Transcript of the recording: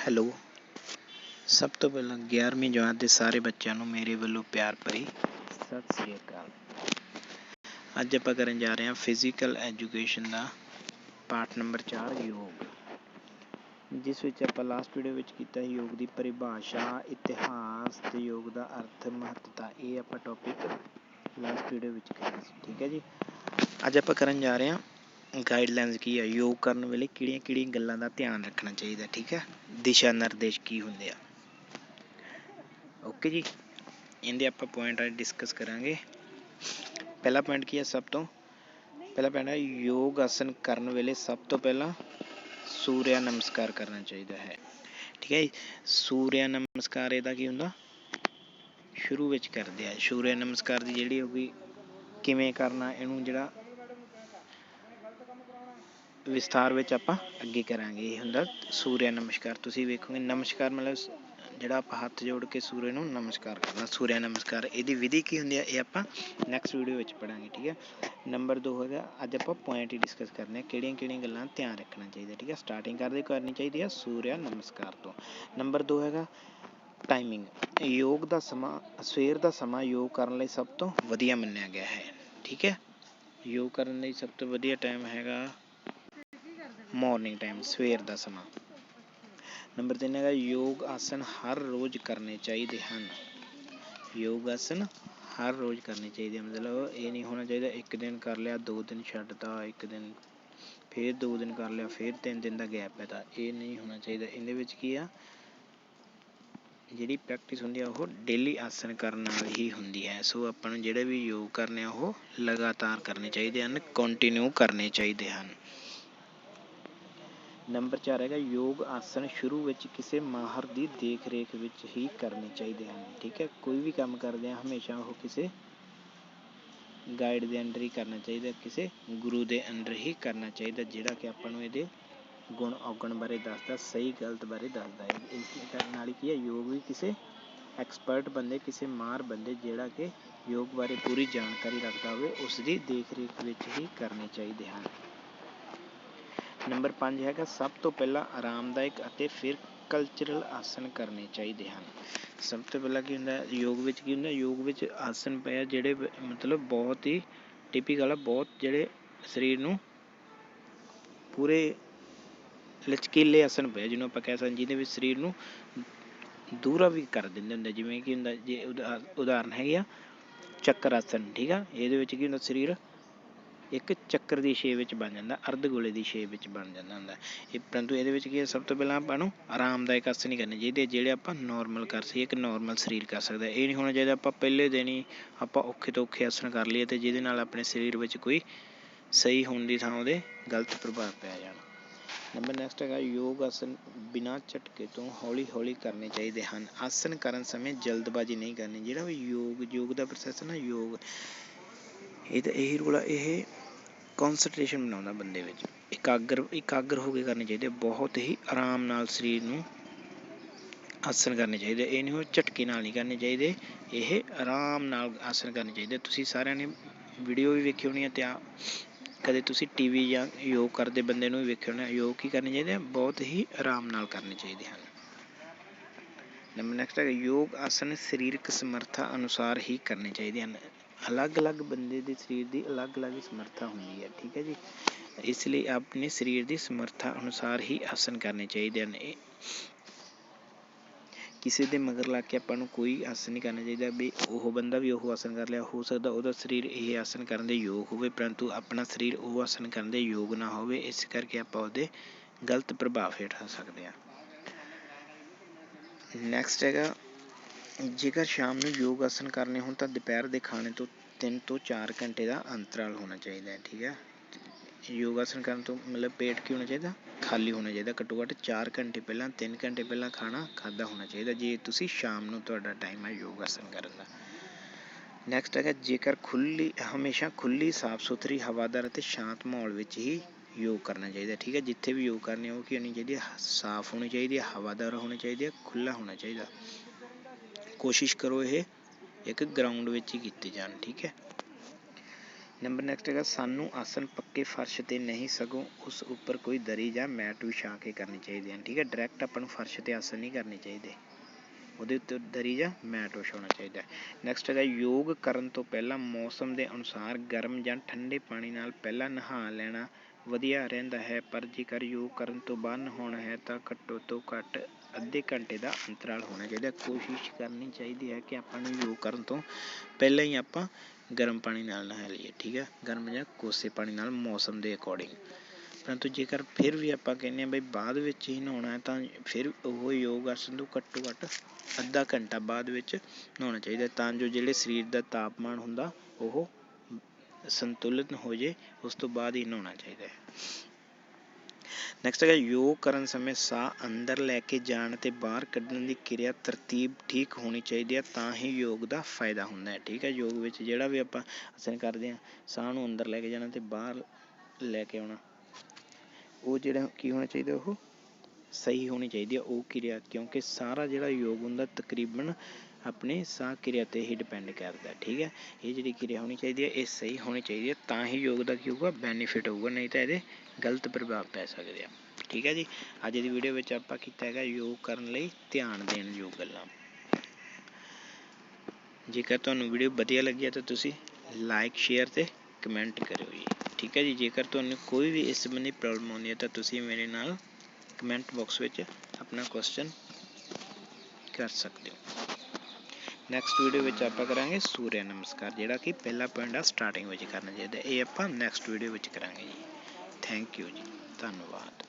Hello. ਸਭ ਤੋਂ ਪਹਿਲਾਂ 11ਵੀਂ ਜਮਾਤ ਦੇ ਸਾਰੇ ਬੱਚਿਆਂ ਨੂੰ ਮੇਰੇ ਵੱਲੋਂ ਪਿਆਰ ਭਰੀ ਸਤਿ ਸ੍ਰੀ ਅਕਾਲ। ਅੱਜ ਆਪਾਂ ਕਰਨ ਜਾ ਰਹੇ ਹਾਂ ਫਿਜ਼ੀਕਲ ਐਜੂਕੇਸ਼ਨ ਦਾ ਪਾਠ ਨੰਬਰ 4 ਯੋਗ। ਜਿਸ ਵਿੱਚ ਆਪਾਂ ਲਾਸਟ ਵੀਡੀਓ ਵਿੱਚ ਕੀਤਾ ਯੋਗ ਦੀ ਪਰਿਭਾਸ਼ਾ, ਇਤਿਹਾਸ ਤੇ ਯੋਗ ਦਾ ਅਰਥ, ਮਹੱਤਤਾ, ਇਹ ਆਪਾਂ ਟੌਪਿਕ ਲਾਸਟ ਵੀਡੀਓ ਵਿੱਚ ਕੀਤਾ ਸੀ ਠੀਕ ਹੈ ਜੀ? ਅੱਜ ਆਪਾਂ ਕਰਨ ਜਾ ਰਹੇ ਹਾਂ ਗਾਈਡਲਾਈਨਸ ਕੀ ਆ? ਯੋਗ ਕਰਨ ਵੇਲੇ ਕਿਹੜੀਆਂ ਕਿਹੜੀਆਂ ਗੱਲਾਂ ਦਾ ਧਿਆਨ ਰੱਖਣਾ ਚਾਹੀਦਾ, ਠੀਕ ਹੈ ਦਿਸ਼ਾ ਨਿਰਦੇਸ਼ ਕੀ ਹੁੰਦੇ ਆ? ਓਕੇ ਜੀ। ਇਹਦੇ ਆਪਾਂ ਪੁਆਇੰਟ ਅੱਜ ਡਿਸਕਸ ਕਰਾਂਗੇ। ਪਹਿਲਾ ਪੁਆਇੰਟ ਕੀ ਹੈ ਸਭ ਤੋਂ? ਪਹਿਲਾ ਪੁਆਇੰਟ ਹੈ ਯੋਗ ਆਸਨ ਕਰਨ ਵੇਲੇ ਸਭ ਤੋਂ ਪਹਿਲਾਂ ਸੂਰਿਆ ਨਮਸਕਾਰ ਕਰਨਾ ਚਾਹੀਦਾ ਹੈ। ਠੀਕ ਹੈ ਜੀ? ਸੂਰਿਆ ਨਮਸਕਾਰ ਇਹਦਾ ਕੀ ਹੁੰਦਾ? ਸ਼ੁਰੂ ਵਿੱਚ ਕਰਦੇ ਆ। ਸੂਰਿਆ ਨਮਸਕਾਰ ਦੀ ਜਿਹੜੀ ਹੋਗੀ ਕਿਵੇਂ ਕਰਨਾ, ਇਹਨੂੰ ਜਿਹੜਾ ਵਿਸਥਾਰ ਵਿੱਚ ਆਪਾਂ ਅੱਗੇ ਕਰਾਂਗੇ ਇਹ ਹੁੰਦਾ ਸੂਰਿਆ ਨਮਸਕਾਰ। ਤੁਸੀਂ ਵੇਖੋਗੇ ਨਮਸਕਾਰ ਮਤਲਬ ਜਿਹੜਾ ਆਪਾਂ ਹੱਥ ਜੋੜ ਕੇ ਸੂਰਜ ਨੂੰ ਨਮਸਕਾਰ ਕਰਨਾ, ਸੂਰਿਆ ਨਮਸਕਾਰ। ਇਹਦੀ ਵਿਧੀ ਕੀ ਹੁੰਦੀ ਹੈ ਇਹ ਆਪਾਂ ਨੈਕਸਟ ਵੀਡੀਓ ਵਿੱਚ ਪੜਾਂਗੇ, ਠੀਕ ਹੈ ਨੰਬਰ 2 ਹੈਗਾ, ਅੱਜ ਆਪਾਂ ਪੁਆਇੰਟ ਹੀ ਡਿਸਕਸ ਕਰਨੇ ਆ, ਕਿਹੜੀਆਂ ਕਿਹੜੀਆਂ ਗੱਲਾਂ ਧਿਆਨ ਰੱਖਣਾ ਚਾਹੀਦਾ, ਠੀਕ ਹੈ ਸਟਾਰਟਿੰਗ ਕਰਦੇ ਕਰਨੀ ਚਾਹੀਦੀ ਹੈ ਸੂਰਿਆ ਨਮਸਕਾਰ ਤੋਂ। ਨੰਬਰ 2 ਹੈਗਾ ਟਾਈਮਿੰਗ ਯੋਗ ਦਾ ਸਮਾਂ, ਸਵੇਰ ਦਾ ਸਮਾਂ ਯੋਗ ਕਰਨ ਲਈ ਸਭ ਤੋਂ ਵਧੀਆ ਮੰਨਿਆ ਗਿਆ ਹੈ, ਠੀਕ ਹੈ ਯੋਗ ਕਰਨ ਲਈ ਸਭ ਤੋਂ ਵਧੀਆ ਟਾਈਮ ਹੈਗਾ ਮਾਰਨਿੰਗ ਟਾਈਮ ਸਵੇਰ ਦਾ ਸਮਾਂ। ਨੰਬਰ 3 ਹੈਗਾ, ਯੋਗ ਆਸਨ ਹਰ ਰੋਜ਼ ਕਰਨੇ ਚਾਹੀਦੇ ਹਨ। ਯੋਗ ਆਸਨ ਹਰ ਰੋਜ਼ ਕਰਨੇ ਚਾਹੀਦੇ ਮਤਲਬ ਇਹ ਨਹੀਂ ਹੋਣਾ ਚਾਹੀਦਾ, ਇੱਕ ਦਿਨ ਕਰ ਲਿਆ, ਦੋ ਦਿਨ ਛੱਡਤਾ, ਇੱਕ ਦਿਨ ਫਿਰ ਦੋ ਦਿਨ ਕਰ ਲਿਆ, ਫਿਰ ਤਿੰਨ ਦਿਨ ਦਾ ਗੈਪ ਹੈ ਤਾਂ ਇਹ ਨਹੀਂ ਹੋਣਾ ਚਾਹੀਦਾ। ਇਹਦੇ ਵਿੱਚ ਕੀ ਆ? ਜਿਹੜੀ ਪ੍ਰੈਕਟਿਸ ਹੁੰਦੀ ਆ, ਉਹ ਡੇਲੀ ਆਸਨ ਕਰਨ ਨਾਲ ਹੀ ਹੁੰਦੀ ਹੈ। ਸੋ ਆਪਾਂ ਨੂੰ ਜਿਹੜੇ ਵੀ ਯੋਗ ਕਰਨੇ ਆ, ਉਹ ਲਗਾਤਾਰ ਕਰਨੇ ਚਾਹੀਦੇ ਹਨ ਕੰਟੀਨਿਊ ਕਰਨੇ ਚਾਹੀਦੇ ਹਨ। ਨੰਬਰ 4 ਹੈਗਾ, ਯੋਗ ਆਸਨ ਸ਼ੁਰੂ ਵਿੱਚ ਕਿਸੇ ਮਾਹਰ ਦੀ ਦੇਖ ਰੇਖ ਵਿੱਚ ਹੀ ਕਰਨੇ ਚਾਹੀਦੇ ਹਨ, ਠੀਕ ਹੈ? ਕੋਈ ਵੀ ਕੰਮ ਕਰਦੇ ਆ ਹਮੇਸ਼ਾ ਉਹ ਕਿਸੇ ਗਾਈਡ ਦੇ ਅੰਡਰ ਹੀ ਕਰਨਾ ਚਾਹੀਦਾ, ਕਿਸੇ ਗੁਰੂ ਦੇ ਅੰਡਰ ਹੀ ਕਰਨਾ ਚਾਹੀਦਾ, ਜਿਹੜਾ ਕਿ ਆਪਾਂ ਨੂੰ ਇਹਦੇ ਗੁਣ ਔਗਣ ਬਾਰੇ ਦੱਸਦਾ, ਸਹੀ ਗਲਤ ਬਾਰੇ ਦੱਸਦਾ ਹੈ। ਇਸ ਨਾਲ ਹੀ ਕੀ ਹੈ? ਯੋਗ ਵੀ ਕਿਸੇ ਐਕਸਪਰਟ ਬੰਦੇ, ਕਿਸੇ ਮਾਰ ਬੰਦੇ, ਜਿਹੜਾ ਕਿ ਯੋਗ ਬਾਰੇ ਪੂਰੀ ਜਾਣਕਾਰੀ ਰੱਖਦਾ ਹੋਵੇ, ਉਸ ਦੀ ਦੇਖ ਰੇਖ ਵਿੱਚ ਹੀ ਕਰਨੇ ਚਾਹੀਦੇ ਹਨ। ਨੰਬਰ 5 ਹੈਗਾ, ਸਭ ਤੋਂ ਪਹਿਲਾਂ ਆਰਾਮਦਾਇਕ ਅਤੇ ਫਿਰ ਕਲਚਰਲ ਆਸਨ ਕਰਨੇ ਚਾਹੀਦੇ ਹਨ। ਸਭ ਤੋਂ ਪਹਿਲਾਂ ਕੀ ਹੁੰਦਾ, ਯੋਗ ਵਿੱਚ ਕੀ ਹੁੰਦਾ, ਯੋਗ ਵਿੱਚ ਆਸਨ ਪਿਆ ਜਿਹੜੇ ਮਤਲਬ ਬਹੁਤ ਹੀ ਟਿਪੀਕਲ ਆ, ਬਹੁਤ ਜਿਹੜੇ ਸਰੀਰ ਨੂੰ ਪੂਰੇ ਲਚਕੀਲੇ ਆਸਨ ਪਏ ਜਿਹਨੂੰ ਆਪਾਂ ਕਹਿ ਸਕਦੇ ਜਿਹਦੇ ਵਿੱਚ ਸਰੀਰ ਨੂੰ ਦੂਰਾ ਵੀ ਕਰ ਦਿੰਦੇ ਹੁੰਦੇ ਜਿਵੇਂ ਕਿ ਹੁੰਦਾ, ਜੇ ਉਦਾਹਰਨ ਹੈਗੇ ਆ, ਚੱਕਰ ਆਸਨ ਠੀਕ ਆ? ਇਹਦੇ ਵਿੱਚ ਕੀ ਹੁੰਦਾ, ਸਰੀਰ ਇੱਕ ਚੱਕਰ ਦੀ ਸ਼ੇਪ ਵਿੱਚ ਬਣ ਜਾਂਦਾ, ਅਰਧ ਗੋਲੇ ਦੀ ਸ਼ੇਪ ਵਿੱਚ ਬਣ ਜਾਂਦਾ ਹੁੰਦਾ। ਇਹ ਪਰੰਤੂ ਇਹਦੇ ਵਿੱਚ ਕੀ ਹੈ? ਸਭ ਤੋਂ ਪਹਿਲਾਂ ਆਪਾਂ ਨੂੰ ਆਰਾਮਦਾਇਕ ਆਸਨ ਨਹੀਂ ਕਰਨੇ ਚਾਹੀਦੇ ਜਿਹੜੇ ਆਪਾਂ ਨਾਰਮਲ ਕਰ ਸਕੀਏ, ਇੱਕ ਨਾਰਮਲ ਸਰੀਰ ਕਰ ਸਕਦਾ ਇਹ ਨਹੀਂ ਹੋਣਾ ਚਾਹੀਦਾ ਆਪਾਂ ਪਹਿਲੇ ਦਿਨ ਹੀ ਆਪਾਂ ਔਖੇ ਤੋਂ ਔਖੇ ਆਸਣ ਕਰ ਲਈਏ ਤੇ ਜਿਹਦੇ ਨਾਲ ਆਪਣੇ ਸਰੀਰ ਵਿੱਚ ਕੋਈ ਸਹੀ ਹੋਣ ਦੀ ਥਾਂ ਉਹਦੇ ਗਲਤ ਪ੍ਰਭਾਵ ਪੈ ਜਾਣ। ਨੰਬਰ ਨੈਕਸਟ ਹੈਗਾ, ਯੋਗ ਆਸਨ ਬਿਨਾਂ ਝਟਕੇ ਤੋਂ ਹੌਲੀ ਹੌਲੀ ਕਰਨੇ ਚਾਹੀਦੇ ਹਨ। ਆਸਨ ਕਰਨ ਸਮੇਂ ਜਲਦਬਾਜ਼ੀ ਨਹੀਂ ਕਰਨੀ, ਜਿਹੜਾ ਵੀ ਯੋਗ ਯੋਗ ਦਾ ਪ੍ਰੋਸੈਸ ਹੈ ਨਾ, ਯੋਗ। ਇਹ ਤਾਂ ਇਹੀ ਰੋਲਾ ਇਹ ਕਨਸੈਂਟਰੇਸ਼ਨ ਬਣਾਉਂਦਾ ਬੰਦੇ ਵਿੱਚ। ਇਕਾਗਰ ਇਕਾਗਰ ਹੋ ਕੇ ਕਰਨੇ ਚਾਹੀਦੇ ਬਹੁਤ ਹੀ ਆਰਾਮ ਨਾਲ ਸਰੀਰ ਨੂੰ ਆਸਨ ਕਰਨੇ ਚਾਹੀਦੇ ਇਹ ਨਹੀਂ ਹੋ ਝਟਕੇ ਨਾਲ ਨਹੀਂ ਕਰਨੇ ਚਾਹੀਦੇ, ਇਹ ਆਰਾਮ ਨਾਲ ਆਸਨ ਕਰਨੇ ਚਾਹੀਦੇ ਤੁਸੀਂ ਸਾਰਿਆਂ ਨੇ ਵੀਡੀਓ ਵੀ ਵੇਖੀ ਹੋਣੀ ਹੈ ਤੇ ਕਦੇ ਤੁਸੀਂ ਟੀਵੀ ਜਾਂ ਯੋਗ ਕਰਦੇ ਬੰਦੇ ਨੂੰ ਵੀ ਵੇਖਿਆ ਹੋਣਾ, ਯੋਗ ਕੀ ਕਰਨੇ ਚਾਹੀਦੇ ਬਹੁਤ ਹੀ ਆਰਾਮ ਨਾਲ ਕਰਨੇ ਚਾਹੀਦੇ ਹਨ। ਨੰਬਰ ਨੈਕਸਟ ਹੈ ਯੋਗ ਆਸਨ ਸਰੀਰਕ ਸਮਰੱਥਾ ਅਨੁਸਾਰ ਹੀ ਕਰਨੇ ਚਾਹੀਦੇ ਹਨ। ਅਲੱਗ-ਅਲੱਗ ਬੰਦੇ ਦੇ ਸਰੀਰ ਦੀ ਅਲੱਗ-ਅਲੱਗ ਸਮਰੱਥਾ ਹੁੰਦੀ ਹੈ, ਠੀਕ ਹੈ ਜੀ? ਇਸ ਲਈ ਆਪਣੇ ਸਰੀਰ ਦੀ ਸਮਰੱਥਾ ਅਨੁਸਾਰ ਹੀ ਆਸਨ ਕਰਨੇ ਚਾਹੀਦੇ ਹਨ। ਕਿਸੇ ਦੇ ਮਗਰ ਲੱਗ ਕੇ ਆਪਾਂ ਨੂੰ ਕੋਈ ਆਸਨ ਨਹੀਂ ਕਰਨਾ ਚਾਹੀਦਾ ਵੀ ਉਹ ਬੰਦਾ ਵੀ ਉਹ ਆਸਨ ਕਰ ਲਿਆ, ਹੋ ਸਕਦਾ ਉਹਦਾ ਸਰੀਰ ਇਹ ਆਸਨ ਕਰਨ ਦੇ ਯੋਗ ਹੋਵੇ, ਪਰੰਤੂ ਆਪਣਾ ਸਰੀਰ ਉਹ ਆਸਨ ਕਰਨ ਦੇ ਯੋਗ ਨਾ ਹੋਵੇ, ਇਸ ਕਰਕੇ ਆਪਾਂ ਉਹਦੇ ਗਲਤ ਪ੍ਰਭਾਵ ਹੇਠ ਆ ਸਕਦੇ ਹਾਂ। ਨੈਕਸਟ ਹੈਗਾ, ਜੇਕਰ ਸ਼ਾਮ ਨੂੰ ਯੋਗ ਆਸਨ ਕਰਨੇ ਹੋਣ ਤਾਂ ਦੁਪਹਿਰ ਦੇ ਖਾਣੇ ਤੋਂ ਤਿੰਨ ਤੋਂ 4 ਘੰਟੇ ਦਾ ਅੰਤਰਾਲ ਹੋਣਾ ਚਾਹੀਦਾ ਹੈ, ਠੀਕ ਹੈ? ਯੋਗਾਸਨ ਕਰਨ ਤੋਂ ਮਤਲਬ ਪੇਟ ਕੀ ਹੋਣਾ ਚਾਹੀਦਾ? ਖਾਲੀ ਹੋਣਾ ਚਾਹੀਦਾ, ਘੱਟੋ ਘੱਟ 4 ਘੰਟੇ ਪਹਿਲਾਂ 3 ਘੰਟੇ ਪਹਿਲਾਂ ਖਾਣਾ ਖਾਦਾ ਹੋਣਾ ਚਾਹੀਦਾ, ਜੇ ਤੁਸੀਂ ਸ਼ਾਮ ਨੂੰ ਤੁਹਾਡਾ ਟਾਈਮ ਹੈ ਯੋਗ ਕਰਨ ਦਾ। ਨੈਕਸਟ ਹੈਗਾ, ਜੇਕਰ ਖੁੱਲੀ, ਹਮੇਸ਼ਾ ਖੁੱਲੀ ਸਾਫ਼ ਸੁਥਰੀ ਹਵਾਦਾਰ ਅਤੇ ਸ਼ਾਂਤ ਮਾਹੌਲ ਵਿੱਚ ਹੀ ਯੋਗ ਕਰਨਾ ਚਾਹੀਦਾ, ਠੀਕ ਹੈ? ਜਿੱਥੇ ਵੀ ਯੋਗ ਕਰਨੇ ਉਹ ਕੀ ਹੋਣੀ ਚਾਹੀਦੀ ਹੈ? ਸਾਫ਼ ਹੋਣੀ ਚਾਹੀਦੀ ਹੈ, ਹਵਾਦਾਰ ਹੋਣੀ ਚਾਹੀਦੀ ਹੈ ਖੁੱਲਾ ਹੋਣਾ ਚਾਹੀਦਾ। ਕੋਸ਼ਿਸ਼ ਕਰੋ ਇਹ ਇੱਕ ਗਰਾਊਂਡ ਵਿੱਚ ਹੀ ਕੀਤੇ ਜਾਣ, ਠੀਕ ਹੈ। ਨੰਬਰ ਨੈਕਸਟ ਹੈਗਾ, ਸਾਨੂੰ ਆਸਨ ਪੱਕੇ ਫਰਸ਼ ਤੇ ਨਹੀਂ ਸਗੋਂ ਉਸ ਉੱਪਰ ਕੋਈ ਦਰੀ ਜਾਂ ਮੈਟ ਵਿਛਾ ਕੇ ਕਰਨੇ ਚਾਹੀਦੇ ਹਨ ਠੀਕ ਹੈ। ਡਾਇਰੈਕਟ ਆਪਾਂ ਨੂੰ ਫਰਸ਼ ਤੇ ਆਸਨ ਨਹੀਂ ਕਰਨੇ ਚਾਹੀਦੇ। ਉਹਦੇ ਉੱਤੇ ਦਰੀ ਜਾਂ ਮੈਟ ਵਿਛਾਉਣਾ ਚਾਹੀਦਾ ਨੈਕਸਟ ਹੈਗਾ, ਯੋਗ ਕਰਨ ਤੋਂ ਪਹਿਲਾਂ ਮੌਸਮ ਦੇ ਅਨੁਸਾਰ ਗਰਮ ਜਾਂ ਠੰਡੇ ਪਾਣੀ ਨਾਲ ਪਹਿਲਾਂ ਨਹਾ ਲੈਣਾ ਵਧੀਆ ਰਹਿੰਦਾ ਹੈ, ਪਰ ਜੇਕਰ ਯੋਗ ਕਰਨ ਤੋਂ ਬਾਅਦ ਨਹਾਉਣਾ ਹੈ ਤਾਂ ਘੱਟੋ ਤੋਂ ਘੱਟ ਅੱਧੇ ਘੰਟੇ ਦਾ ਅੰਤਰਾਲ ਹੋਣਾ ਚਾਹੀਦਾ ਕੋਸ਼ਿਸ਼ ਕਰਨੀ ਚਾਹੀਦੀ ਹੈ ਕਿ ਆਪਾਂ ਨੂੰ ਯੋਗ ਕਰਨ ਤੋਂ ਪਹਿਲਾਂ ਹੀ ਆਪਾਂ ਗਰਮ ਪਾਣੀ ਨਾਲ ਨਹਾ ਲਈਏ, ਠੀਕ ਹੈ? ਗਰਮ ਜਾਂ ਕੋਸੇ ਪਾਣੀ ਨਾਲ ਮੌਸਮ ਦੇ ਅਕੋਰਡਿੰਗ ਪਰੰਤੂ ਜੇਕਰ ਫਿਰ ਵੀ ਆਪਾਂ ਕਹਿੰਦੇ ਹਾਂ ਬਈ ਬਾਅਦ ਵਿੱਚ ਹੀ ਨਹਾਉਣਾ ਹੈ ਤਾਂ ਫਿਰ ਉਹ ਯੋਗ ਆਸਨ ਤੋਂ ਘੱਟੋ ਘੱਟ ਅੱਧਾ ਘੰਟਾ ਬਾਅਦ ਵਿੱਚ ਨਹਾਉਣਾ ਚਾਹੀਦਾ ਤਾਂ ਜੋ ਜਿਹੜੇ ਸਰੀਰ ਦਾ ਤਾਪਮਾਨ ਹੁੰਦਾ, ਉਹ ਸੰਤੁਲਿਤ ਹੋ ਜੇ, ਉਸ ਤੋਂ ਬਾਅਦ ਹੀ ਨਹਾਉਣਾ ਚਾਹੀਦਾ ਹੈ। ਨੈਕਸਟ ਹੈਗਾ ਯੋਗ ਕਰਨ ਸਮੇਂ ਸਾਹ ਅੰਦਰ ਲੈ ਕੇ ਜਾਣ ਤੇ ਬਾਹਰ ਕੱਢਣ ਦੀ ਕਿਰਿਆ ਤਰਤੀਬ ਠੀਕ ਹੋਣੀ ਚਾਹੀਦੀ ਹੈ, ਤਾਂ ਹੀ ਯੋਗ ਦਾ ਫਾਇਦਾ ਹੁੰਦਾ ਹੈ। ਠੀਕ ਹੈ, ਯੋਗ ਵਿੱਚ ਜਿਹੜਾ ਵੀ ਆਪਾਂ ਆਸਨ ਕਰਦੇ ਹਾਂ, ਸਾਹ ਨੂੰ ਅੰਦਰ ਲੈ ਕੇ ਜਾਣਾ ਤੇ ਬਾਹਰ ਲੈ ਕੇ ਆਉਣਾ, ਉਹ ਜਿਹੜਾ ਕੀ ਹੋਣਾ ਚਾਹੀਦਾ ਉਹ ਸਹੀ ਹੋਣੀ ਚਾਹੀਦੀ ਹੈ, ਉਹ ਕਿਰਿਆ। ਕਿਉਂਕਿ ਸਾਰਾ ਜਿਹੜਾ ਯੋਗ ਹੁੰਦਾ, ਤਕਰੀਬਨ ਆਪਣੇ ਸਾਹ ਕਿਰਿਆ ਤੇ ਹੀ ਡਿਪੈਂਡ ਕਰਦਾ, ਠੀਕ ਹੈ? ਇਹ ਜਿਹੜੀ ਕਿਰਿਆ ਹੋਣੀ ਚਾਹੀਦੀ ਹੈ, ਇਹ ਸਹੀ ਹੋਣੀ ਚਾਹੀਦੀ ਹੈ, ਤਾਂ ਹੀ ਯੋਗ ਦਾ ਕੀ ਹੋਊਗਾ ਬੈਨੀਫਿਟ ਹੋਊਗਾ, ਨਹੀਂ ਤਾਂ ਇਹਦੇ ਗਲਤ ਪ੍ਰਭਾਵ ਪੈ ਸਕਦੇ ਆ। ਠੀਕ ਹੈ ਜੀ? ਅੱਜ ਦੀ ਵੀਡੀਓ ਵਿੱਚ ਆਪਾਂ ਕੀਤਾ ਹੈਗਾ ਯੋਗ ਕਰਨ ਲਈ ਧਿਆਨ ਦੇਣ ਯੋਗ ਗੱਲਾਂ। ਜੇਕਰ ਤੁਹਾਨੂੰ ਵੀਡੀਓ ਵਧੀਆ ਲੱਗੀ ਹੈ ਤਾਂ ਤੁਸੀਂ ਲਾਈਕ ਸ਼ੇਅਰ ਤੇ ਕਮੈਂਟ ਕਰਿਓ ਜੀ। ਠੀਕ ਹੈ ਜੀ? ਜੇਕਰ ਤੁਹਾਨੂੰ ਕੋਈ ਵੀ ਇਸ ਸੰਬੰਧੀ ਪ੍ਰੋਬਲਮ ਆਉਂਦੀ ਹੈ ਤਾਂ ਤੁਸੀਂ ਮੇਰੇ ਨਾਲ ਕਮੈਂਟ ਬਾਕਸ ਵਿੱਚ ਆਪਣਾ ਕੁਐਸਚਨ ਕਰ ਸਕਦੇ ਹੋ। ਨੈਕਸਟ ਵੀਡੀਓ ਵਿੱਚ ਆਪਾਂ ਕਰਾਂਗੇ ਸੂਰਿਆ ਨਮਸਕਾਰ, ਜਿਹੜਾ ਕਿ ਪਹਿਲਾ ਪੁਆਇੰਟ ਆ ਸਟਾਰਟਿੰਗ ਵਿੱਚ ਕਰਨਾ ਚਾਹੀਦਾ। ਇਹ ਆਪਾਂ ਨੈਕਸਟ ਵੀਡੀਓ ਵਿੱਚ ਕਰਾਂਗੇ ਜੀ। ਥੈਂਕ ਯੂ ਜੀ। ਧੰਨਵਾਦ।